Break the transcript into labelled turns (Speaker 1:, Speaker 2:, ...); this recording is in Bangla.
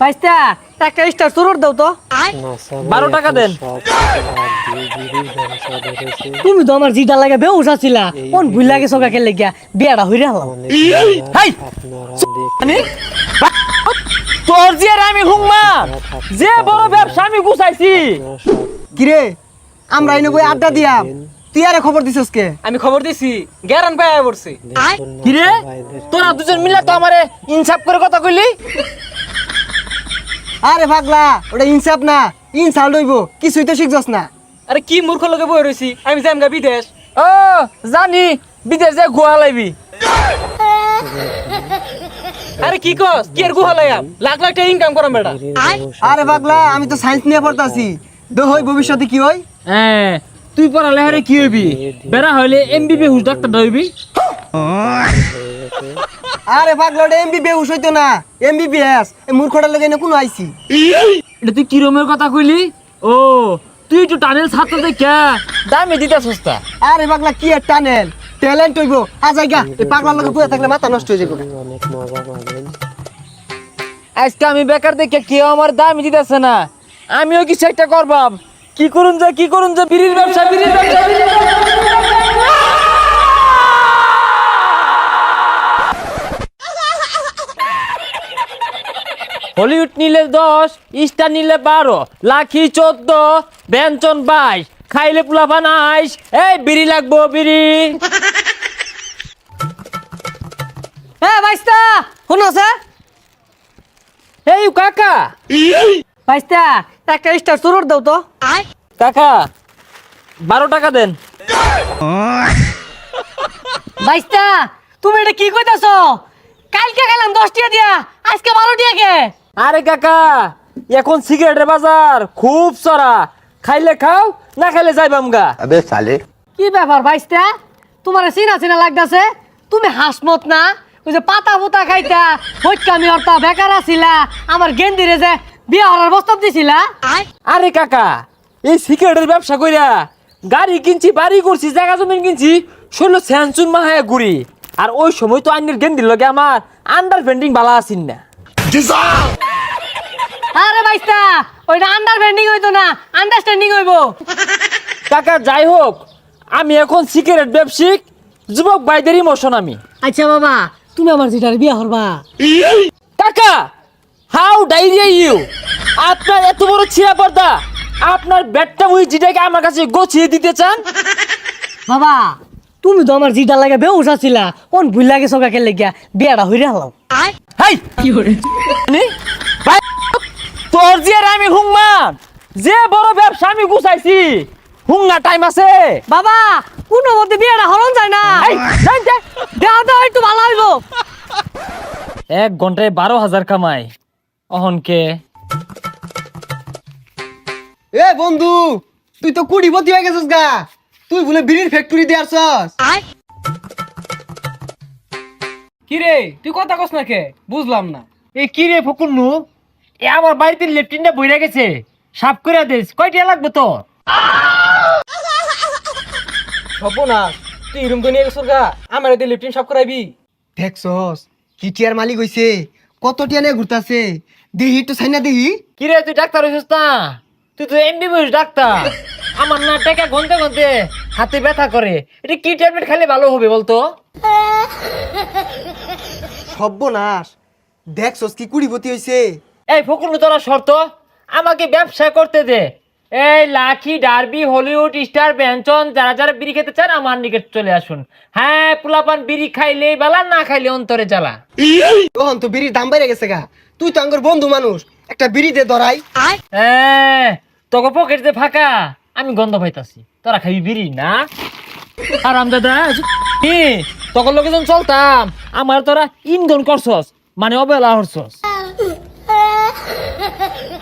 Speaker 1: বাইস্তা একটা স্টার সুরট দাও তো।
Speaker 2: বারো টাকা দেন।
Speaker 1: তুমি তো আমার জিটা লাগে বেউ উঠাছিলা কোন ভুল লাগে সকা খেলে গিয়া বিয়াটা হইরে হলাম
Speaker 2: হাই! তোর যে আর আমি হুংমা! যে বড় ব্যবসা আমি গুছাইছি।
Speaker 3: কিরে আমরা এনে বই আড্ডা দিয়াম তুই আরে খবর দিছস কে?
Speaker 4: আমি খবর দিছি গ্যারান পায় পড়ছি।
Speaker 2: কিরে? তোরা দুজন মিলে তো আমারে ইনসাফ করে কথা কইলি?
Speaker 3: আরে ভাগলা ওটা ইনসাফ না। ইনসাল লইব কিছুই তো শিখছস না।
Speaker 4: আরে কি মূর্খ লোকে বই রইছি আমি যাম গা বিদেশ।
Speaker 2: ও জানি বিদেশ যে গোয়া লাইবি।
Speaker 4: আরে কি কস কি আর গুহা লাগাম লাখ লাখ টাকা ইনকাম করাম বেটা।
Speaker 3: আরে পাগলা আমি তো সায়েন্স নিয়ে পড়তাছি। দো হই ভবিষ্যতে কি হই
Speaker 2: হ্যাঁ তুই পড়ালে হারে কি হইবি? বেড়া হইলে এমবিবি হুস ডাক্তার হইবি।
Speaker 3: আরে পাগলা ওটা এমবি বেহুশ হইতো না। এমবিবিএস এই মূর্খটার লগে এনে কোনো আইছি।
Speaker 2: এটা তুই কিরমের কথা কইলি? ও তুই একটু টানেল ছাত্র দেখা। দামে দিতে সস্তা
Speaker 3: আরে পাগলা কি আর টানেল? ট্যালেন্ট হইব। আ জায়গা। এই পাগলার লগে পুয়ে থাকলে মাথা নষ্ট হয়ে যাবে।
Speaker 2: আজকে আমি বেকার দেখে কেউ আমার দামই দিতেছে না। আমিও কিছু একটা করবাম। কি করুন যে কি করুন যে বিড়ির ব্যবসা বিড়ির ব্যবসা বিড়ির ব্যবসা। হলিউড নিলে দশ স্টার নিলে বারো লাখি চোদ্দ ব্যঞ্চন বাইশ খাইলে পুলাফান আইস। এই বিড়ি লাগবো বিড়ি।
Speaker 1: হ্যাঁ বাইস্তা শুনছে
Speaker 2: এই কাকা।
Speaker 1: বাইস্তা একটা স্টার সুরট দাও তো।
Speaker 2: কাকা বারো টাকা দেন।
Speaker 1: বাইস্তা তুমি এটা কি কইতাছ? কালকে গেলাম দশ টিয়া দিয়া আজকে বারো টিয়া কে
Speaker 2: আরে কাকা এখন সিগারেটের বাজার খুব চড়া। খাইলে খাও না খাইলে যাইবাম গা
Speaker 5: আবে সালে।
Speaker 1: কি ব্যাপার ভাইস্তা? তোমার চিনা চিনা লাগতেছে? তুমি হাসমত না? ওই যে পাতা ফুতা খাইতা হৈকামি অর্থা বেকার আছিলা আমার গেন্দিরে যে বিয়া হওয়ার প্রস্তাব দিছিলা?
Speaker 2: আরে কাকা এই সিগারেটের ব্যবসা কইরা গাড়ি কিনছি বাড়ি করছি জায়গা জমিন কিনছি শৈল স্যানচুন মাহায় ঘুরি। আর ওই সময় তো আইনের গেন্দির লগে আমার আন্ডার পেন্টিং বালা আসিন না।
Speaker 1: আরে বাইস্তা ওইটা আন্ডারস্ট্যান্ডিং হইতো না আন্ডারস্ট্যান্ডিং হইবো।
Speaker 2: কাকা যাই হোক আমি এখন সিগারেট ব্যবসায়িক যুবক বাইদের ইমোশন আমি।
Speaker 1: আচ্ছা বাবা তুমি আমার যেটার বিয়া হরবা
Speaker 2: কাকা হাউ ডাইরিয়া ইউ আপনার এত বড় ছিঁড়া পর্দা আপনার ব্যাটটা ওই জিটাকে আমার কাছে গছিয়ে দিতে চান?
Speaker 1: বাবা তুমি তো আমার জিটা লাগে বেউ উঠাছিলা কোন ভুল লাগে সকা খেলে গিয়া বিয়াটা হইরে হলাম।
Speaker 2: হাই! কি ভাই তোর যে আমি হুংমান যে বড় ব্যবসা আমি গুছাইছি হুঙ্গা টাইম আছে।
Speaker 1: বাবা কোনো মধ্যে বিয়াটা হরণ যায় না।
Speaker 2: এই, যাই।
Speaker 1: দেওয়া দেওয়া একটু ভালো হইবো।
Speaker 2: এক ঘন্টায় বারো হাজার কামাই। অহনকে
Speaker 3: এ বন্ধু তুই তো কুড়িপতি হয়ে গেছিস গা। তুই বলে বিড়ির ফ্যাক্টরি দিয়ে আসছস।
Speaker 4: কি রে তুই কথা কস না কে? বুঝলাম না।
Speaker 2: এ কি রে ফকুন্নু? এ আমার বাড়িতে লেফটিনটা বইরা গেছে। সাফ করে দিস কয়টা লাগবে তো
Speaker 4: হব না তুই রুম তো নিয়ে গেছিস গা? আমার এতে লিফটিন সব করাইবি।
Speaker 3: দেখছস কি টিয়ার মালিক হইছে কত টিয়া নিয়ে ঘুরতাছে। দেহি তো সাইনা দেহি
Speaker 2: কি রে তুই ডাক্তার হইছিস না? তুই তো এমবিবিএস ডাক্তার। আমার না টাকা গনতে গনতে হাতে ব্যথা করে। এটা কি ট্যাবলেট খেলে ভালো হবে বলতো?
Speaker 3: সর্বনাশ দেখছস কি কুড়িপতি হইছে।
Speaker 2: এই ফকুন তোরা শর্ত আমাকে ব্যবসা করতে দে। এই লাখি ডার্বি হলিউড স্টার ব্যঞ্চন যারা যারা বিড়ি খেতে চান আমার নিকট চলে আসুন। হ্যাঁ পোলাপান বিড়ি খাইলে বালা না খাইলে অন্তরে জ্বালা।
Speaker 3: তখন তো বিড়ির দাম বেড়ে গেছে গা? তুই তো আঙ্গর বন্ধু মানুষ। একটা বিড়ি দে ধরাই
Speaker 2: হ্যাঁ তোকে পকেট যে ফাঁকা। আমি গন্ধ পাইতাছি। তোরা খাবি বিড়ি না? আরাম দাদা কি? তখন লোকে যখন চলতাম। আমার তোরা ইন্ধন করছস মানে অবহেলা হরছস। Ha ha.